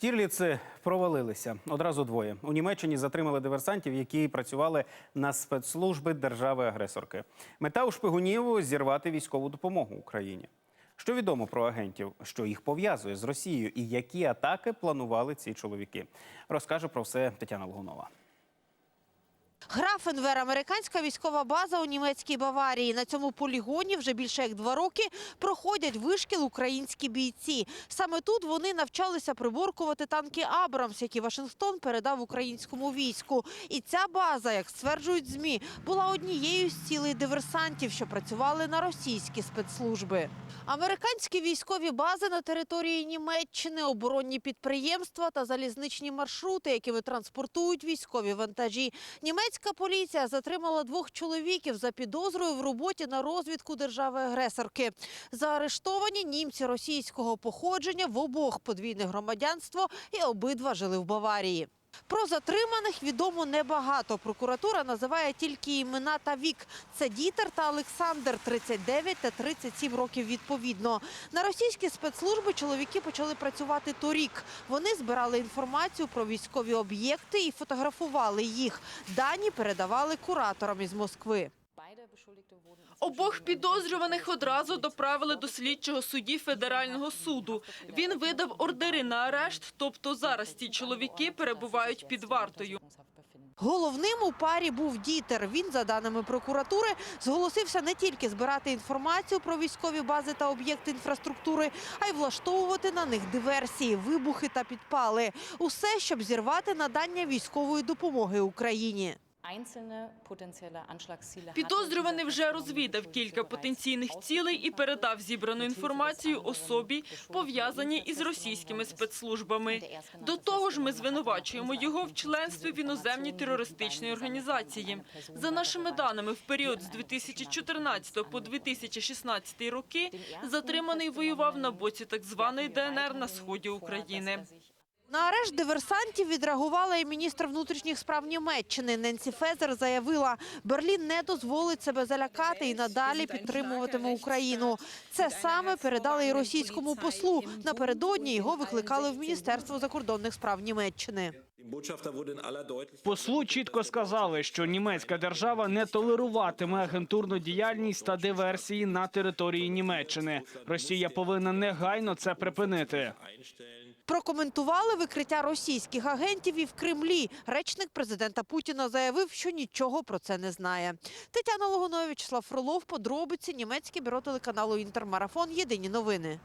Штірліци провалилися одразу двоє. У Німеччині затримали диверсантів, які працювали на спецслужби держави-агресорки. Мета у шпигунів зірвати військову допомогу Україні. Що відомо про агентів, що їх пов'язує з Росією, і які атаки планували ці чоловіки, розкаже про все Тетяна Логунова. Графенвер – американська військова база у німецькій Баварії. На цьому полігоні вже більше як два роки проходять вишкіл українські бійці. Саме тут вони навчалися приборкувати танки «Абрамс», які Вашингтон передав українському війську. І ця база, як стверджують ЗМІ, була однією з цілей диверсантів, що працювали на російські спецслужби. Американські військові бази на території Німеччини, оборонні підприємства та залізничні маршрути, якими транспортують військові вантажі. Німецька поліція затримала двох чоловіків за підозрою в роботі на розвідку держави-агресорки. Заарештовані німці російського походження в обох подвійне громадянство і обидва жили в Баварії. Про затриманих відомо небагато. Прокуратура називає тільки імена та вік. Це Дітер та Олександр, 39 та 37 років відповідно. На російські спецслужби чоловіки почали працювати торік. Вони збирали інформацію про військові об'єкти і фотографували їх. Дані передавали кураторам із Москви. Обох підозрюваних одразу доправили до слідчого судді федерального суду. Він видав ордери на арешт, тобто зараз ті чоловіки перебувають під вартою. Головним у парі був Дітер. Він, за даними прокуратури, зголосився не тільки збирати інформацію про військові бази та об'єкти інфраструктури, а й влаштовувати на них диверсії, вибухи та підпали. Усе, щоб зірвати надання військової допомоги Україні. Підозрюваний вже розвідав кілька потенційних цілей і передав зібрану інформацію особі, пов'язаній із російськими спецслужбами. До того ж, ми звинувачуємо його в членстві в іноземній терористичній організації. За нашими даними, в період з 2014 по 2016 роки затриманий воював на боці так званої ДНР на сході України. На арешт диверсантів відреагувала і міністр внутрішніх справ Німеччини. Ненсі Фезер заявила, Берлін не дозволить себе залякати і надалі підтримуватиме Україну. Це саме передали і російському послу. Напередодні його викликали в Міністерство закордонних справ Німеччини. Послу чітко сказали, що німецька держава не толеруватиме агентурну діяльність та диверсії на території Німеччини. Росія повинна негайно це припинити. Прокоментували викриття російських агентів і в Кремлі. Речник президента Путіна заявив, що нічого про це не знає. Тетяна Логунович, Слав Фролов, подробиці, німецьке бюро телеканалу Інтермарафон. Єдині новини.